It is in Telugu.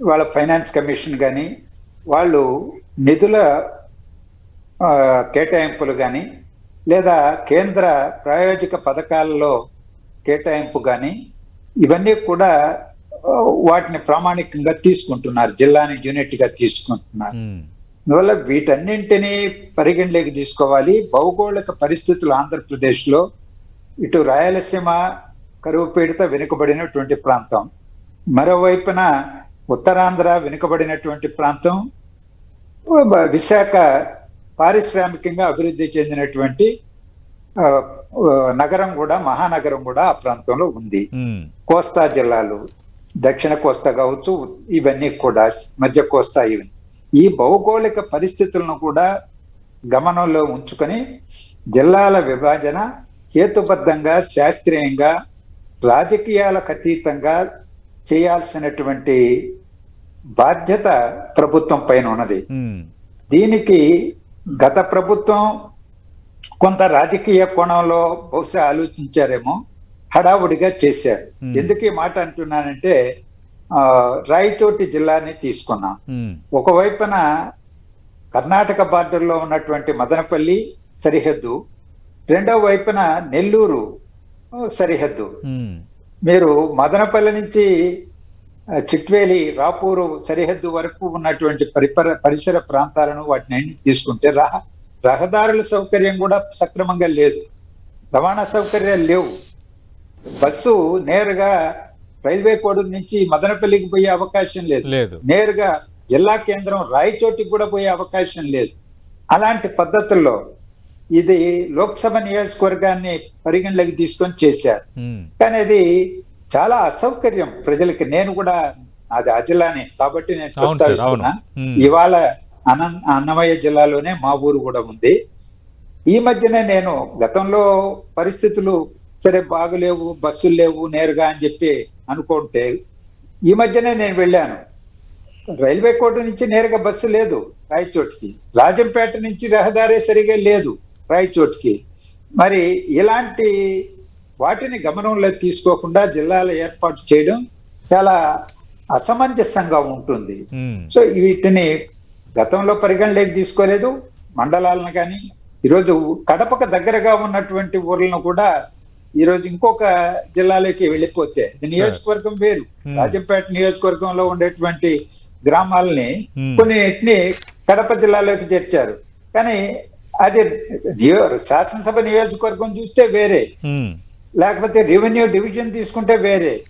వాళ్ళ ఫైనాన్స్ కమిషన్ కానీ వాళ్ళు నిధుల కేటాయింపులు కానీ లేదా కేంద్ర ప్రాయోజిక పథకాలలో కేటాయింపు కానీ ఇవన్నీ కూడా వాటిని ప్రామాణికంగా తీసుకుంటున్నారు జిల్లాని యూనిట్గా తీసుకుంటున్నారు అందువల్ల వీటన్నింటినీ పరిగణలోకి తీసుకోవాలి. భౌగోళిక పరిస్థితులు ఆంధ్రప్రదేశ్లో ఇటు రాయలసీమ కరువు పీడిత వెనుకబడినటువంటి ప్రాంతం. మరోవైపున ఉత్తరాంధ్ర వెనుకబడినటువంటి ప్రాంతం విశాఖ పారిశ్రామికంగా అభివృద్ధి చెందినటువంటి నగరం కూడా మహానగరం కూడా ఆ ప్రాంతంలో ఉంది. కోస్తా జిల్లాలు దక్షిణ కోస్తా కావచ్చు ఇవన్నీ కూడా మధ్య కోస్తా ఇవి. ఈ భౌగోళిక పరిస్థితులను కూడా గమనంలో ఉంచుకొని జిల్లాల విభజన హేతుబద్ధంగా శాస్త్రీయంగా రాజకీయాలకు అతీతంగా చేయాల్సినటువంటి బాధ్యత ప్రభుత్వం పైన ఉన్నది. దీనికి గత ప్రభుత్వం కొంత రాజకీయ కోణంలో బహుశా ఆలోచించారేమో హడావుడిగా చేశారు. ఎందుకు ఈ మాట అంటున్నానంటే ఆ, రాయచోటి జిల్లాని తీసుకున్నాం ఒకవైపున కర్ణాటక బార్డర్లో ఉన్నటువంటి మదనపల్లి సరిహద్దు రెండవ వైపున నెల్లూరు సరిహద్దు. మీరు మదనపల్లి నుంచి చిట్వేలి రాపూరు సరిహద్దు వరకు ఉన్నటువంటి పరిపర పరిసర ప్రాంతాలను వాటిని తీసుకుంటే రహ రహదారుల సౌకర్యం కూడా సక్రమంగా లేదు. రవాణా సౌకర్యాలు లేవు. బస్సు నేరుగా రైల్వే కోడూరు నుంచి మదనపల్లికి పోయే అవకాశం లేదు. లేదు. నేరుగా జిల్లా కేంద్రం రాయచోటికి కూడా పోయే అవకాశం లేదు. అలాంటి పద్ధతుల్లో ఇది లోక్సభ నియోజకవర్గాన్ని పరిగణలోకి తీసుకొని చేశారు. కానీ అది చాలా అసౌకర్యం ప్రజలకి. నేను కూడా అది ఆ జిల్లానే కాబట్టి నేను ప్రస్తావిస్తున్నా. ఇవాళ అన అన్నమయ్య జిల్లాలోనే మా ఊరు కూడా ఉంది. ఈ మధ్యనే నేను గతంలో పరిస్థితులు సరే బాగులేవు బస్సులు లేవు నేరుగా అని చెప్పి అనుకుంటే ఈ మధ్యనే నేను వెళ్ళాను. రైల్వే కోర్టు నుంచి నేరుగా బస్సు లేదు రాయచోటికి. రాజంపేట నుంచి రహదారి సరిగా లేదు. రాయచోటికి. మరి ఇలాంటి వాటిని గమనంలో తీసుకోకుండా జిల్లాల ఏర్పాటు చేయడం చాలా అసమంజసంగా ఉంటుంది. సో వీటిని గతంలో పరిగణలోకి తీసుకోలేదు. మండలాలను కానీ ఈరోజు కడపకు దగ్గరగా ఉన్నటువంటి ఊర్లను కూడా ఈరోజు ఇంకొక జిల్లాలోకి వెళ్ళిపోతే ఇది నియోజకవర్గం వేరు. రాజంపేట నియోజకవర్గంలో ఉండేటువంటి గ్రామాలని. కొన్నిటిని కడప జిల్లాలోకి చేర్చారు. కానీ అది శాసనసభ నియోజకవర్గం చూస్తే వేరే. లేకపోతే రెవెన్యూ డివిజన్ తీసుకుంటే వేరే.